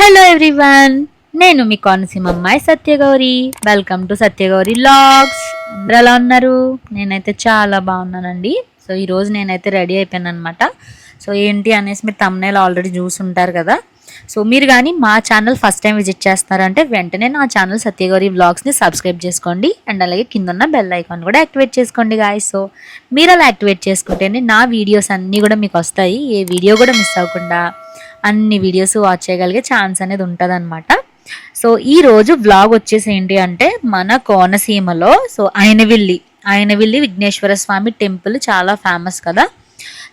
Hello everyone నేను మీ కోనసీమ అమ్మాయి Satyagowri. Welcome to Satyagowri vlogs అందరు ఎలా ఉన్నారు? నేనైతే చాలా బాగున్నానండి. సో ఈరోజు నేనైతే రెడీ అయిపోయాను అనమాట సో ఏంటి అనేసి మీరు తమ్నేల్ ఆల్రెడీ చూసుంటారు కదా. సో మీరు కానీ మా ఛానల్ ఫస్ట్ టైం విజిట్ చేస్తున్నారంటే వెంటనే నా ఛానల్ సత్యగౌరి వ్లాగ్స్ని సబ్స్క్రైబ్ చేసుకోండి. అండ్ అలాగే కింద ఉన్న బెల్ ఐకాన్ కూడా యాక్టివేట్ చేసుకోండి గాయస్ సో మీరు అలా యాక్టివేట్ చేసుకుంటేనే నా వీడియోస్ అన్నీ కూడా మీకు వస్తాయి. ఏ వీడియో కూడా మిస్ అవ్వకుండా. అన్ని వీడియోస్ వాచ్ చేయగలిగే ఛాన్స్ అనేది ఉంటుంది సో ఈ రోజు వ్లాగ్ వచ్చేసి ఏంటి అంటే మన కోనసీమలో సో ఆయనవిల్లి ఆయనవిల్లి విఘ్నేశ్వర స్వామి టెంపుల్ చాలా ఫేమస్ కదా.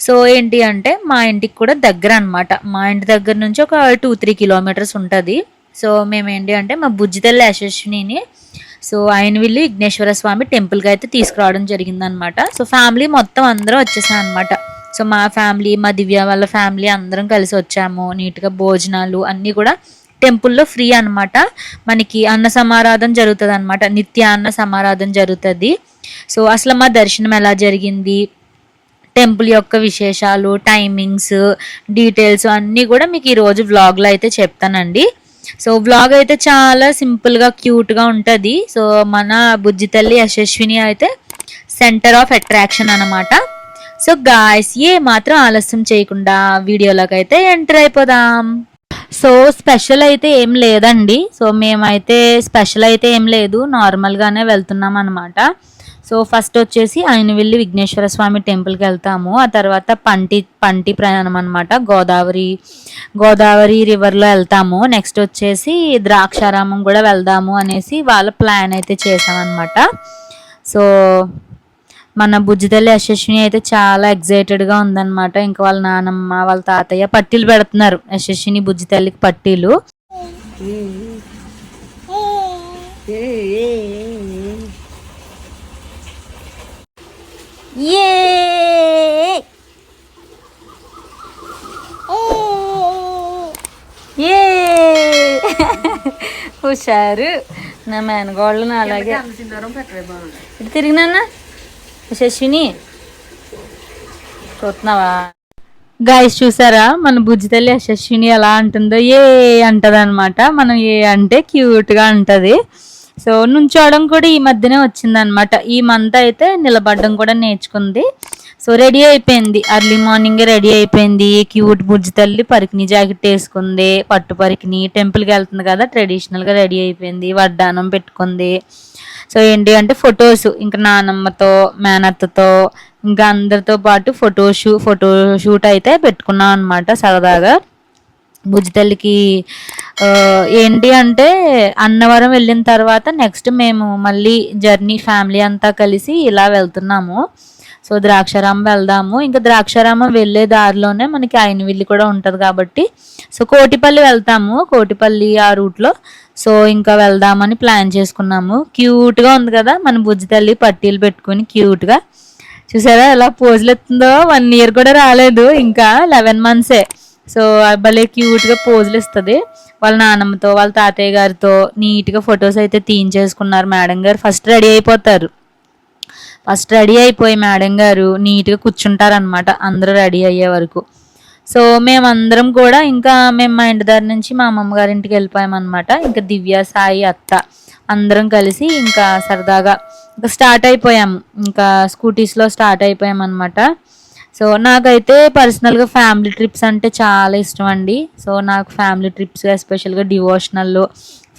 సో ఏంటి అంటే మా ఇంటికి కూడా దగ్గర అనమాట మా ఇంటి దగ్గర నుంచి ఒక టూ త్రీ కిలోమీటర్స్ ఉంటుంది. సో మేము ఏంటి అంటే మా బుజ్జితల్లి యశస్విని సో ఆయనవిల్లి విఘ్నేశ్వర స్వామి టెంపుల్కి అయితే తీసుకురావడం జరిగిందనమాట సో ఫ్యామిలీ మొత్తం అందరూ వచ్చేసాం అనమాట సో మా ఫ్యామిలీ మా దివ్య వాళ్ళ ఫ్యామిలీ అందరం కలిసి వచ్చాము. నీట్గా భోజనాలు అన్నీ కూడా టెంపుల్లో ఫ్రీ అనమాట మనకి అన్న సమారాధన జరుగుతుంది అనమాట నిత్య అన్న సమారాధన జరుగుతుంది. సో అసలు మా దర్శనం ఎలా జరిగింది? టెంపుల్ యొక్క విశేషాలు టైమింగ్స్ డీటెయిల్స్ అన్నీ కూడా మీకు ఈరోజు వ్లాగ్లో అయితే చెప్తానండి. సో వ్లాగ్ అయితే చాలా సింపుల్గా క్యూట్గా ఉంటుంది. సో మన బుజ్జి తల్లి యశస్విని అయితే సెంటర్ ఆఫ్ అట్రాక్షన్ అనమాట సో గాయస్ ఏ మాత్రం ఆలస్యం చేయకుండా వీడియోలోకి అయితే ఎంటర్ అయిపోదాం. సో స్పెషల్ అయితే ఏం లేదండి. సో మేమైతే స్పెషల్ అయితే ఏం లేదు. నార్మల్గానే వెళ్తున్నాం అనమాట సో ఫస్ట్ వచ్చేసి ఆయన వెళ్ళి విఘ్నేశ్వర స్వామి టెంపుల్కి వెళ్తాము. ఆ తర్వాత పంటి పంటి ప్రయాణం అనమాట గోదావరి గోదావరి రివర్లో వెళ్తాము. నెక్స్ట్ వచ్చేసి ద్రాక్షారామం కూడా వెళ్దాము అనేసి వాళ్ళ ప్లాన్ అయితే చేసామన్నమాట సో మన బుజ్జితల్లి యశస్విని అయితే చాలా ఎగ్జైటెడ్గా ఉందన్నమాట. ఇంకా వాళ్ళ నానమ్మ వాళ్ళ తాతయ్య పట్టీలు పెడుతున్నారు. యశస్విని బుజ్జితల్లికి పట్టీలు. ఏ! ఏ! హుషారు. నా మేనగోళ్ళు నా అలాగే ఇటు తిరిగినా శశిని చూస్తున్నావా? గాయస్ చూసారా? మన బుజ్జి తల్లి యశస్విని ఎలా అంటుందో ఏ అంటది అనమాట మనం ఏ అంటే క్యూట్గా ఉంటుంది అంటది. సో నుంచోవడం కూడా ఈ మధ్యనే వచ్చిందనమాట ఈ మంత్ అయితే నిలబడడం కూడా నేర్చుకుంది. సో రెడీ అయిపోయింది. అర్లీ మార్నింగ్ రెడీ అయిపోయింది. క్యూట్ బుజ్జి తల్లి పరికిని జాకెట్ వేసుకుంది. పట్టు పరికిని టెంపుల్కి వెళ్తుంది కదా ట్రెడిషనల్గా రెడీ అయిపోయింది. వడ్డానం పెట్టుకుంది. సో ఏంటి అంటే ఫొటోస్ ఇంకా నానమ్మతో మేనత్తతో ఇంకా అందరితో పాటు ఫోటో షూ ఫోటో షూట్ అయితే పెట్టుకున్నాం అనమాట సరదాగా. బుజ్జితల్లికి ఏంటి అంటే అన్నవరం వెళ్ళిన తర్వాత నెక్స్ట్ మేము మళ్ళీ జర్నీ ఫ్యామిలీ అంతా కలిసి ఇలా వెళ్తున్నాము. సో ద్రాక్షారామం వెళ్దాము. ఇంకా ద్రాక్షారామం వెళ్ళే దారిలోనే మనకి ఆయనవిల్లి కూడా ఉంటుంది కాబట్టి. సో కోటిపల్లి వెళ్తాము కోటిపల్లి ఆ రూట్లో. సో ఇంకా వెళ్దామని ప్లాన్ చేసుకున్నాము. క్యూట్గా ఉంది కదా మన బుజ్జి తల్లి పట్టీలు పెట్టుకుని క్యూట్గా చూసారా ఎలా పోజులు ఎత్తుందో? వన్ ఇయర్ కూడా రాలేదు ఇంకా లెవెన్ మంత్సే సో భలే క్యూట్గా పోజులు ఇస్తుంది. వాళ్ళ నాన్నమ్మతో వాళ్ళ తాతయ్య గారితో నీట్గా ఫొటోస్ అయితే తీయించేసుకున్నారు మేడం గారు. ఫస్ట్ రెడీ అయిపోతారు. ఫస్ట్ రెడీ అయిపోయి మేడం గారు నీట్గా కూర్చుంటారనమాట అందరూ రెడీ అయ్యే వరకు. సో మేమందరం కూడా ఇంకా మేము మా ఇంటి దగ్గర నుంచి మా అమ్మమ్మ ఇంటికి వెళ్ళిపోయామన్నమాట. ఇంకా దివ్య సాయి అత్త అందరం కలిసి ఇంకా సరదాగా ఇంకా స్టార్ట్ అయిపోయాము. ఇంకా స్కూటీస్లో స్టార్ట్ అయిపోయామన్నమాట. సో నాకైతే పర్సనల్గా ఫ్యామిలీ ట్రిప్స్ అంటే చాలా ఇష్టం అండి. సో నాకు ఫ్యామిలీ ట్రిప్స్ ఎస్పెషల్గా డివోషనల్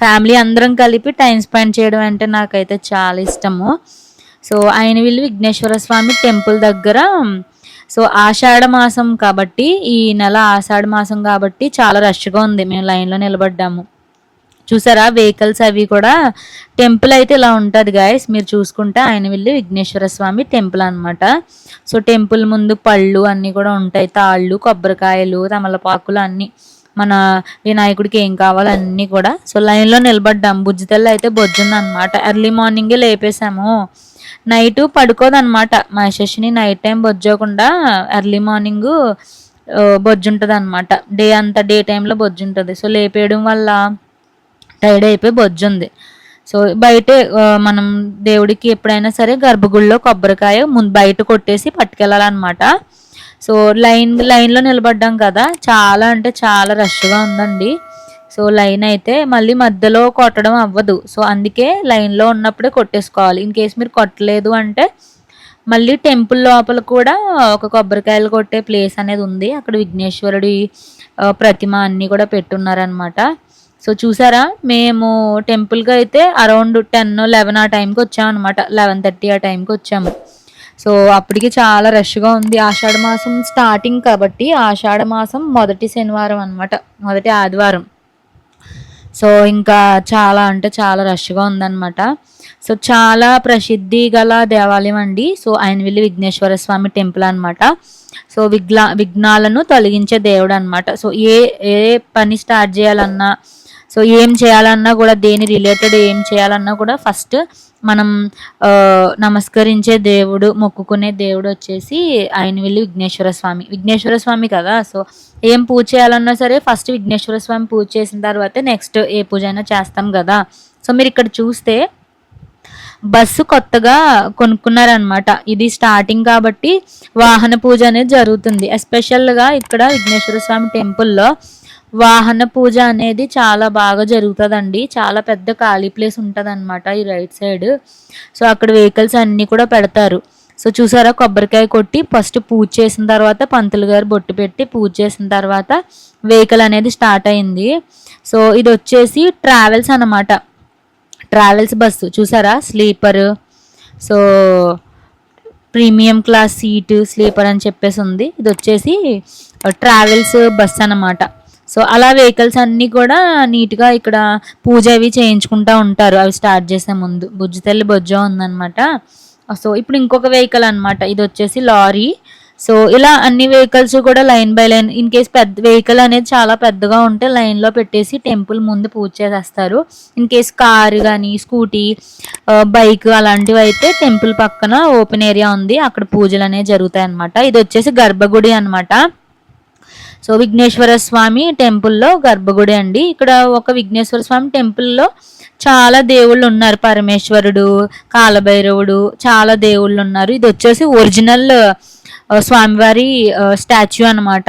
ఫ్యామిలీ అందరం కలిపి టైం స్పెండ్ చేయడం అంటే నాకైతే చాలా ఇష్టము. సో ఆయన వీళ్ళు విఘ్నేశ్వర స్వామి టెంపుల్ దగ్గర సో ఆషాఢ మాసం కాబట్టి ఈ నెల ఆషాఢ మాసం కాబట్టి చాలా రష్గా ఉంది. మేము లైన్లో నిలబడ్డాము. చూసారా వెహికల్స్ అవి కూడా టెంపుల్ అయితే ఇలా ఉంటుంది గాయస్ మీరు చూసుకుంటే ఆయన వెళ్ళి విఘ్నేశ్వర స్వామి టెంపుల్ అన్నమాట. సో టెంపుల్ ముందు పళ్ళు అన్నీ కూడా ఉంటాయి. తాళ్ళు కొబ్బరికాయలు తమలపాకులు అన్నీ. మన వినాయకుడికి ఏం కావాలో అన్నీ కూడా. సో లైన్లో నిలబడ్డాం. బుజ్జితల్లి అయితే బొజ్జుంది అనమాట ఎర్లీ మార్నింగే లేపేసాము నైట్ పడుకోదనమాట. మా నైట్ టైం బొజ్జోకుండా ఎర్లీ మార్నింగ్ బొజ్జుంటుంది అనమాట డే అంతా డే టైంలో బొజ్జుంటుంది. సో లేపేయడం వల్ల టైర్డ్ అయిపోయి బొజ్జుంది. సో బయటే మనం దేవుడికి ఎప్పుడైనా సరే గర్భగుడిలో కొబ్బరికాయ ముందు బయట కొట్టేసి పట్టుకెళ్ళాలన్నమాట సో లైన్ లైన్లో నిలబడ్డాం కదా. చాలా అంటే చాలా రష్గా ఉందండి. సో లైన్ అయితే మళ్ళీ మధ్యలో కొట్టడం అవ్వదు. సో అందుకే లైన్లో ఉన్నప్పుడే కొట్టేసుకోవాలి. ఇన్ కేస్ మీరు కొట్టలేదు అంటే మళ్ళీ టెంపుల్ లోపల కూడా ఒక కొబ్బరికాయలు కొట్టే ప్లేస్ అనేది ఉంది. అక్కడ విఘ్నేశ్వరుడి ప్రతిమ అన్నీ కూడా పెట్టున్నారనమాట సో చూసారా? మేము టెంపుల్కి అయితే అరౌండ్ టెన్ లెవెన్ ఆ టైంకి వచ్చామన్నమాట. లెవెన్ థర్టీ ఆ టైంకి వచ్చాము. సో అప్పటికి చాలా రష్గా ఉంది ఆషాఢ మాసం స్టార్టింగ్ కాబట్టి ఆషాఢ మాసం మొదటి శనివారం అనమాట మొదటి ఆదివారం. సో ఇంకా చాలా అంటే చాలా రష్గా ఉందన్నమాట. సో చాలా ప్రసిద్ధి గల దేవాలయం అండి సో ఆయన వెళ్ళి విఘ్నేశ్వర స్వామి టెంపుల్ అనమాట సో విఘ్లా విఘ్నాలను తొలగించే దేవుడు అనమాట సో ఏ ఏ పని స్టార్ట్ చేయాలన్నా సో ఏం చేయాలన్నా కూడా దేని రిలేటెడ్ ఏం చేయాలన్నా కూడా ఫస్ట్ మనం నమస్కరించే దేవుడు మొక్కుకునే దేవుడు వచ్చేసి ఆయన వెళ్ళి విఘ్నేశ్వర స్వామి. విఘ్నేశ్వర స్వామి కదా సో ఏం పూజ చేయాలన్నా సరే ఫస్ట్ విఘ్నేశ్వర స్వామి పూజ చేసిన తర్వాతే నెక్స్ట్ ఏ పూజ అయినా చేస్తాం కదా. సో మీరు ఇక్కడ చూస్తే బస్సు కొత్తగా కొనుక్కున్నారనమాట ఇది స్టార్టింగ్ కాబట్టి వాహన పూజ అనేది జరుగుతుంది. ఎస్పెషల్గా ఇక్కడ విఘ్నేశ్వర స్వామి టెంపుల్లో వాహన పూజ అనేది చాలా బాగా జరుగుతుందండి. చాలా పెద్ద ఖాళీ ప్లేస్ ఉంటుంది అనమాట ఈ రైట్ సైడ్. సో అక్కడ వెహికల్స్ అన్నీ కూడా పెడతారు. సో చూసారా? కొబ్బరికాయ కొట్టి ఫస్ట్ పూజ చేసిన తర్వాత పంతులు గారు బొట్టు పెట్టి పూజ చేసిన తర్వాత వెహికల్ అనేది స్టార్ట్ అయింది. సో ఇది వచ్చేసి ట్రావెల్స్ అనమాట ట్రావెల్స్ బస్సు. చూసారా? Sleeper. So premium class seat sleeper అని చెప్పేసి ఉంది. ఇది వచ్చేసి ట్రావెల్స్ బస్ అనమాట సో అలా వెహికల్స్ అన్నీ కూడా నీట్గా ఇక్కడ పూజ అవి చేయించుకుంటూ ఉంటారు. అవి స్టార్ట్ చేసే ముందు. బుజ్జి తల్లి బొజ్జ ఉందనమాట సో ఇప్పుడు ఇంకొక వెహికల్ అనమాట ఇది వచ్చేసి లారీ. సో ఇలా అన్ని వెహికల్స్ కూడా line by line in case పెద్ద వెహికల్ అనేది చాలా పెద్దగా ఉంటే లైన్లో పెట్టేసి టెంపుల్ ముందు పూజ చేసేస్తారు. ఇన్ కేస్ కారు కానీ స్కూటీ బైక్ అలాంటివి అయితే టెంపుల్ పక్కన ఓపెన్ ఏరియా ఉంది. అక్కడ పూజలు అనేవి జరుగుతాయి అనమాట ఇది వచ్చేసి గర్భగుడి అనమాట సో విఘ్నేశ్వర స్వామి టెంపుల్లో గర్భగుడి అండి. ఇక్కడ ఒక విఘ్నేశ్వర స్వామి టెంపుల్లో చాలా దేవుళ్ళు ఉన్నారు. పరమేశ్వరుడు కాలభైరవుడు చాలా దేవుళ్ళు ఉన్నారు. ఇది వచ్చేసి ఒరిజినల్ స్వామివారి స్టాచ్యూ అనమాట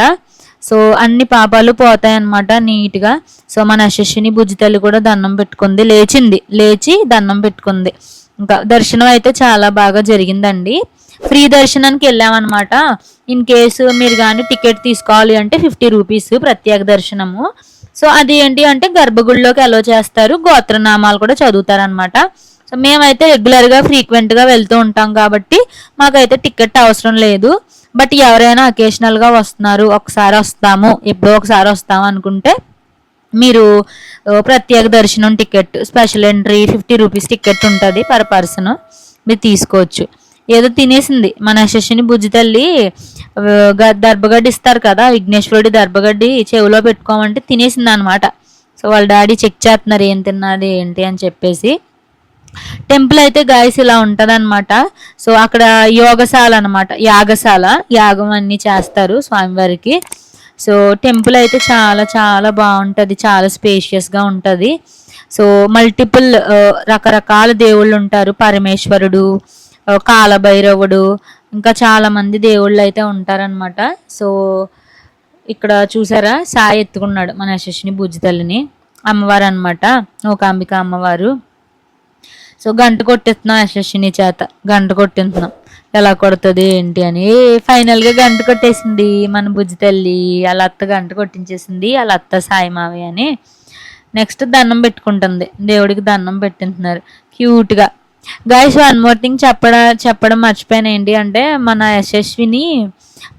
సో అన్ని పాపాలు పోతాయన్నమాట నీట్గా. సో మన అశస్విని బుజ్జితల్లి కూడా దండం పెట్టుకుంది. లేచింది. లేచి దండం పెట్టుకుంది. ఇంకా దర్శనం అయితే చాలా బాగా జరిగిందండి. ఫ్రీ దర్శనానికి వెళ్ళామన్నమాట. ఇన్ కేసు మీరు కానీ టికెట్ తీసుకోవాలి అంటే ఫిఫ్టీ రూపీస్ ప్రత్యేక దర్శనము. సో అది ఏంటి అంటే గర్భగుడిలోకి అలో చేస్తారు. గోత్రనామాలు కూడా చదువుతారనమాట సో మేమైతే రెగ్యులర్గా ఫ్రీక్వెంట్గా వెళ్తూ ఉంటాం కాబట్టి మాకైతే టికెట్ అవసరం లేదు. బట్ ఎవరైనా అకేషనల్గా వస్తున్నారు ఒకసారి వస్తాము ఎప్పుడో ఒకసారి వస్తాము అనుకుంటే మీరు ప్రత్యేక దర్శనం ticket special entry fifty rupees ticket ఉంటుంది పర్ పర్సన్ మీరు తీసుకోవచ్చు. ఏదో తినేసింది. మన శశిని బుజ్జి తల్లి దర్భగడ్డి ఇస్తారు కదా విఘ్నేశ్వరుడి దర్భగడ్డి చెవిలో పెట్టుకోమంటే తినేసింది అనమాట సో వాళ్ళ డాడీ చెక్ చేస్తున్నారు ఏం తిన్నది ఏంటి అని చెప్పేసి. టెంపుల్ అయితే గాయస్ ఇలా ఉంటదన్నమాట సో అక్కడ యోగశాల అనమాట యాగశాల. యాగం అన్ని చేస్తారు స్వామివారికి. సో టెంపుల్ అయితే చాలా చాలా బాగుంటుంది చాలా స్పేషియస్గా ఉంటుంది. సో మల్టిపుల్ రకరకాల దేవుళ్ళు ఉంటారు పరమేశ్వరుడు కాలభైరవుడు ఇంకా చాలా మంది దేవుళ్ళు అయితే ఉంటారనమాట సో ఇక్కడ చూసారా? సాయి ఎత్తుకున్నాడు మన యశస్విని భుజితల్లిని. తల్లిని అమ్మవారు అనమాట ఒక అంబిక అమ్మవారు. సో గంట కొట్టిస్తున్నాం యశస్విని చేత. గంట కొట్టిస్తున్నాం. ఎలా కొడుతుంది ఏంటి అని. ఫైనల్గా గంట కొట్టేసింది మన బుజ్జి తల్లి వాళ్ళ అత్త గంట కొట్టించేసింది వాళ్ళ అత్త సాయి మావి అని. నెక్స్ట్ దండం పెట్టుకుంటుంది. దేవుడికి దండం పెట్టింటున్నారు. క్యూట్గా. గాయస్ వన్ మోర్ థింగ్ చెప్పడం చెప్పడం మర్చిపోయాను ఏంటి అంటే మన యశస్విని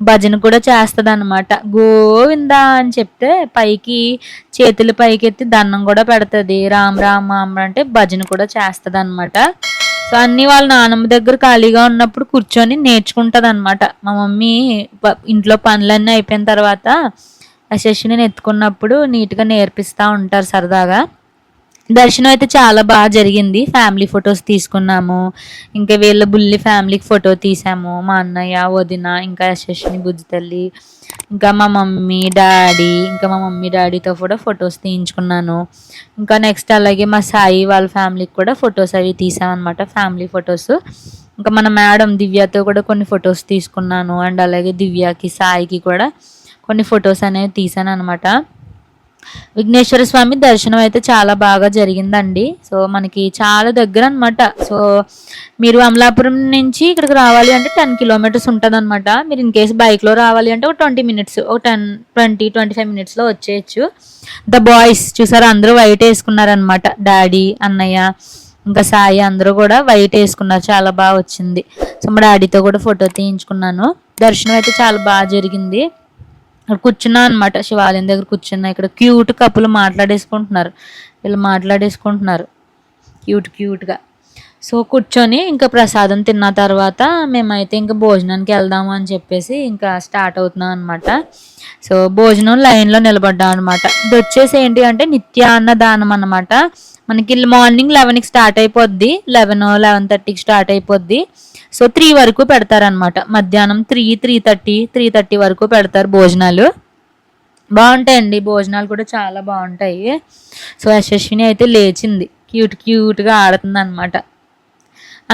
భజన కూడా చేస్తుంది అనమాట గోవిందా అని చెప్తే పైకి చేతులు పైకి ఎత్తి దండం కూడా పెడుతుంది. రామ్ రామ్ రామ్ అంటే భజన కూడా చేస్తుంది అనమాట సో అన్నీ వాళ్ళ నానమ్మ దగ్గర ఖాళీగా ఉన్నప్పుడు కూర్చొని నేర్చుకుంటుంది అనమాట మా మమ్మీ ఇంట్లో పనులన్నీ అయిపోయిన తర్వాత యశస్విని ఎత్తుకున్నప్పుడు నీట్గా నేర్పిస్తూ ఉంటారు సరదాగా. దర్శనం అయితే చాలా బాగా జరిగింది. ఫ్యామిలీ ఫొటోస్ తీసుకున్నాము. ఇంకా వీళ్ళ బుల్లి ఫ్యామిలీకి ఫోటో తీసాము. మా అన్నయ్య వదిన ఇంకా యశస్విని బుజ్జి తల్లి ఇంకా మా మమ్మీ డాడీ ఇంకా మా మమ్మీ డాడీతో కూడా ఫొటోస్ తీయించుకున్నాను. ఇంకా నెక్స్ట్ అలాగే మా సాయి వాళ్ళ ఫ్యామిలీకి కూడా ఫొటోస్ అవి తీసామన్నమాట ఫ్యామిలీ ఫొటోస్. ఇంకా మన మేడం దివ్యతో కూడా కొన్ని ఫొటోస్ తీసుకున్నాను. అండ్ అలాగే దివ్యకి సాయికి కూడా కొన్ని ఫొటోస్ అనేవి తీసాను అనమాట విఘ్నేశ్వర స్వామి దర్శనం అయితే చాలా బాగా జరిగిందండి. సో మనకి చాలా దగ్గర అనమాట సో మీరు అమలాపురం నుంచి ఇక్కడికి రావాలి అంటే టెన్ కిలోమీటర్స్ ఉంటుంది అనమాట మీరు ఇన్ కేసు బైక్లో రావాలి అంటే ఒక ట్వంటీ మినిట్స్ ఒక టెన్ ట్వంటీ ట్వంటీ ఫైవ్ మినిట్స్లో వచ్చేయచ్చు. ద బాయ్స్ చూసారు? అందరూ వైట్ వేసుకున్నారనమాట డాడీ అన్నయ్య ఇంకా సాయి అందరూ కూడా వైట్ వేసుకున్నారు. చాలా బాగా వచ్చింది. సో మా డాడీతో కూడా ఫోటో తీయించుకున్నాను. దర్శనం అయితే చాలా బాగా జరిగింది. ఇక్కడ కూర్చున్నా అనమాట శివాలయం దగ్గర కూర్చున్నా. ఇక్కడ క్యూట్ కప్పులు మాట్లాడేసుకుంటున్నారు. వీళ్ళు మాట్లాడేసుకుంటున్నారు. క్యూట్ క్యూట్గా. సో కూర్చొని ఇంకా ప్రసాదం తిన్న తర్వాత మేమైతే ఇంకా భోజనానికి వెళ్దాము అని చెప్పేసి ఇంకా స్టార్ట్ అవుతున్నాం అనమాట సో భోజనం లైన్లో నిలబడ్డాం అనమాట ఇది వచ్చేసి ఏంటి అంటే నిత్యాన్న దానం అనమాట మనకి మార్నింగ్ లెవెన్కి స్టార్ట్ అయిపోద్ది. లెవెన్ లెవెన్ థర్టీకి స్టార్ట్ అయిపోద్ది. సో త్రీ వరకు పెడతారనమాట మధ్యాహ్నం three three thirty three thirty వరకు పెడతారు భోజనాలు. బాగుంటాయండి భోజనాలు కూడా చాలా బాగుంటాయి. సో యశస్విని అయితే లేచింది. క్యూట్ క్యూట్గా ఆడుతుంది అనమాట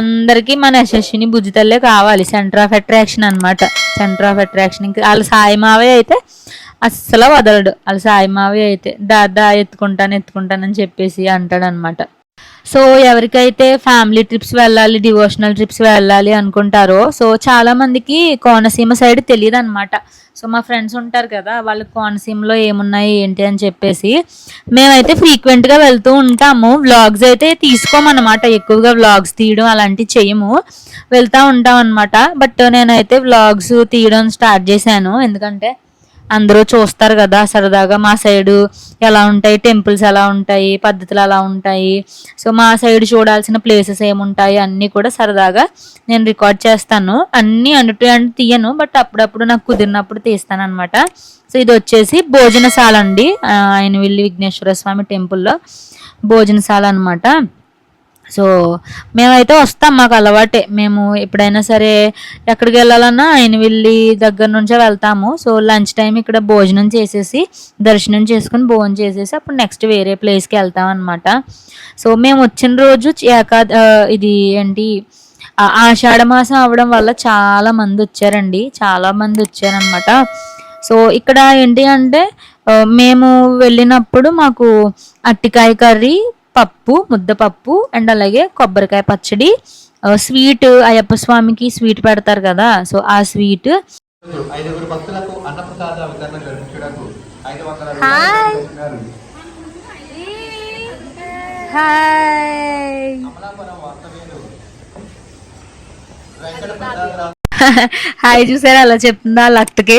అందరికీ మన యశస్విని బుజ్జితల్లే కావాలి. సెంటర్ ఆఫ్ అట్రాక్షన్ అనమాట సెంటర్ ఆఫ్ అట్రాక్షన్ ఇంకా వాళ్ళ సాయి అయితే అస్సలు వదలడు. వాళ్ళ సాయి అయితే అయితే దాదా ఎత్తుకుంటాను ఎత్తుకుంటానని చెప్పేసి అంటాడు అనమాట సో ఎవరికైతే ఫ్యామిలీ ట్రిప్స్ వెళ్ళాలి డివోషనల్ ట్రిప్స్ వెళ్ళాలి అనుకుంటారో సో చాలా మందికి కోనసీమ సైడ్ తెలియదు అనమాట సో మా ఫ్రెండ్స్ ఉంటారు కదా వాళ్ళకి కోనసీమలో ఏమున్నాయి ఏంటి అని చెప్పేసి మేమైతే ఫ్రీక్వెంట్గా వెళ్తూ ఉంటాము. వ్లాగ్స్ అయితే తీసుకోమన్నమాట ఎక్కువగా వ్లాగ్స్ తీయడం అలాంటివి చేయము. వెళ్తూ ఉంటాం అనమాట బట్ నేనైతే వ్లాగ్స్ తీయడం స్టార్ట్ చేశాను. ఎందుకంటే అందరూ చూస్తారు కదా సరదాగా మా సైడు ఎలా ఉంటాయి టెంపుల్స్ ఎలా ఉంటాయి పద్ధతులు ఎలా ఉంటాయి. సో మా సైడ్ చూడాల్సిన ప్లేసెస్ ఏముంటాయి అన్నీ కూడా సరదాగా నేను రికార్డ్ చేస్తాను. అన్నీ అన్నట్టు అంటే తీయను బట్ అప్పుడప్పుడు నాకు కుదిరినప్పుడు తీస్తాను అనమాట సో ఇది వచ్చేసి భోజనశాల అండి. ఆయన వెళ్ళి విఘ్నేశ్వర స్వామి టెంపుల్లో భోజనశాల అనమాట సో మేమైతే వస్తాం మాకు అలవాటే. మేము ఎప్పుడైనా సరే ఎక్కడికి వెళ్ళాలన్నా ఆయన వెళ్ళి దగ్గర నుంచే వెళ్తాము. సో లంచ్ టైం ఇక్కడ భోజనం చేసేసి దర్శనం చేసుకుని భోజనం చేసేసి అప్పుడు నెక్స్ట్ వేరే ప్లేస్కి వెళ్తాం అనమాట సో మేము వచ్చిన రోజు ఏకా ఇది ఏంటి ఆషాఢ మాసం అవడం వల్ల చాలా మంది వచ్చారండి. చాలా మంది వచ్చారనమాట సో ఇక్కడ ఏంటి అంటే మేము వెళ్ళినప్పుడు మాకు అట్టికాయ కర్రీ పప్పు ముద్దపప్పు అండ్ అలాగే కొబ్బరికాయ పచ్చడి. స్వీట్ అయ్యప్ప స్వామికి స్వీట్ పెడతారు కదా సో ఆ స్వీట్. హాయ్. హాయ్ చూసారా? అలా చెప్తుందా లక్తకి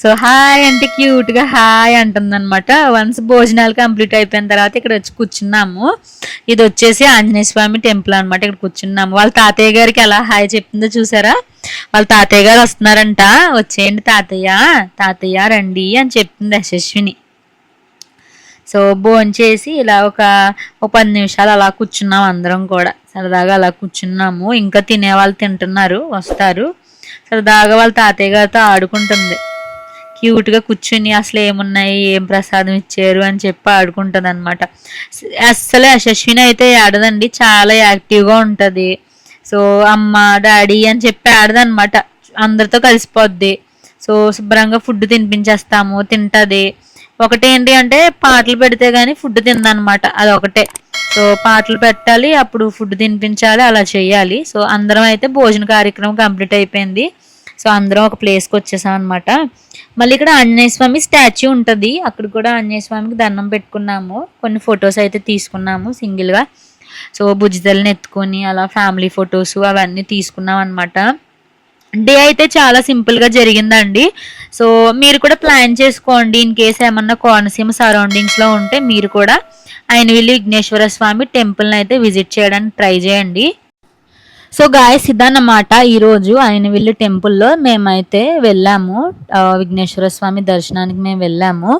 సో హాయ్ అంటే క్యూట్గా హాయ్ అంటుంది అనమాట వన్స్ భోజనాలు కంప్లీట్ అయిపోయిన తర్వాత ఇక్కడ వచ్చి కూర్చున్నాము. ఇది వచ్చేసి ఆంజనేయ స్వామి టెంపుల్ అనమాట ఇక్కడ కూర్చున్నాము. వాళ్ళ తాతయ్య గారికి ఎలా హాయ్ చెప్తుందో చూసారా? వాళ్ళ తాతయ్య గారు వస్తున్నారంట. వచ్చేయండి తాతయ్య తాతయ్య రండి అని చెప్తుంది యశస్విని. సో భోంచేసి ఇలా ఒక ఒక పది నిమిషాలు అలా కూర్చున్నాం అందరం కూడా. సరదాగా అలా కూర్చున్నాము. ఇంకా తినేవాళ్ళు తింటున్నారు వస్తారు. సరదాగా వాళ్ళ తాతయ్య గారితో ఆడుకుంటుంది. క్యూట్గా కూర్చుని అసలు ఏమున్నాయి ఏం ప్రసాదం ఇచ్చారు అని చెప్పి ఆడుకుంటుంది అనమాట అస్సలు యశస్విని అయితే ఆడదండి చాలా యాక్టివ్గా ఉంటుంది. సో అమ్మ డాడీ అని చెప్పి ఆడదనమాట అందరితో కలిసిపోద్ది. సో శుభ్రంగా ఫుడ్ తినిపించేస్తాము తింటుంది. ఒకటేంటి అంటే పాటలు పెడితే గానీ ఫుడ్ తిందనమాట. అది ఒకటే సో పాటలు పెట్టాలి అప్పుడు ఫుడ్ తినిపించాలి అలా చేయాలి. సో అందరం అయితే భోజన కార్యక్రమం కంప్లీట్ అయిపోయింది. సో అందరం ఒక ప్లేస్కి వచ్చేసాం అనమాట మళ్ళీ ఇక్కడ ఆంజనేయ స్వామి స్టాచ్యూ ఉంటుంది. అక్కడ కూడా ఆంజనేయ స్వామికి దండం పెట్టుకున్నాము. కొన్ని ఫొటోస్ అయితే తీసుకున్నాము సింగిల్గా. సో భుజితల్ని ఎత్తుకొని అలా ఫ్యామిలీ ఫొటోస్ అవన్నీ తీసుకున్నాం అనమాట డే అయితే చాలా సింపుల్గా జరిగిందండి. సో మీరు కూడా ప్లాన్ చేసుకోండి. ఇన్ కేసు ఏమన్నా కోనసీమ సరౌండింగ్స్లో ఉంటే మీరు కూడా ఆయన వెళ్ళి విఘ్నేశ్వర స్వామి టెంపుల్ని అయితే విజిట్ చేయడానికి ట్రై చేయండి. సో గాయస్ ఇదన్నమాట ఈరోజు ఆయన వెళ్ళి టెంపుల్లో మేమైతే వెళ్ళాము. విఘ్నేశ్వర స్వామి దర్శనానికి మేము వెళ్ళాము.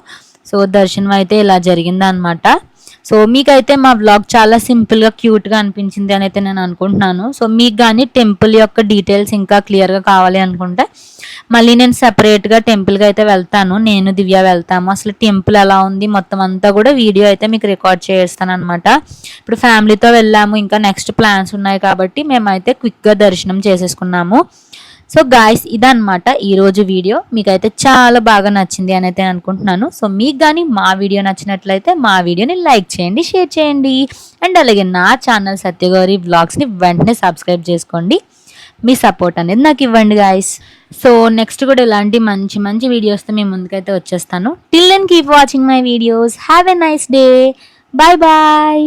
సో దర్శనం అయితే ఇలా జరిగిందనమాట సో మీకైతే మా వ్లాగ్ చాలా సింపుల్గా క్యూట్గా అనిపించింది అని అయితే నేను అనుకుంటున్నాను. సో మీకు కానీ టెంపుల్ యొక్క డీటెయిల్స్ ఇంకా క్లియర్గా కావాలి అనుకుంటే మళ్ళీ నేను సెపరేట్గా టెంపుల్కి అయితే వెళ్తాను. నేను దివ్య వెళ్తాము. అసలు టెంపుల్ ఎలా ఉంది మొత్తం అంతా కూడా వీడియో అయితే మీకు రికార్డ్ చేస్తాను అనమాట ఇప్పుడు ఫ్యామిలీతో వెళ్ళాము. ఇంకా నెక్స్ట్ ప్లాన్స్ ఉన్నాయి కాబట్టి మేమైతే క్విక్గా దర్శనం చేసేసుకున్నాము. సో గాయస్ ఇదన్నమాట ఈరోజు వీడియో. మీకైతే చాలా బాగా నచ్చింది అని అయితే అనుకుంటున్నాను. సో మీకు కానీ మా వీడియో నచ్చినట్లయితే మా వీడియోని లైక్ చేయండి షేర్ చేయండి. అండ్ అలాగే నా ఛానల్ సత్యగౌరి వ్లాగ్స్ని వెంటనే సబ్స్క్రైబ్ చేసుకోండి. మీ సపోర్ట్ అనేది నాకు ఇవ్వండి గాయస్ సో నెక్స్ట్ కూడా ఇలాంటి మంచి మంచి వీడియోస్తో మేము ముందుకైతే వచ్చేస్తాను. Till and keep watching my videos have a nice day bye bye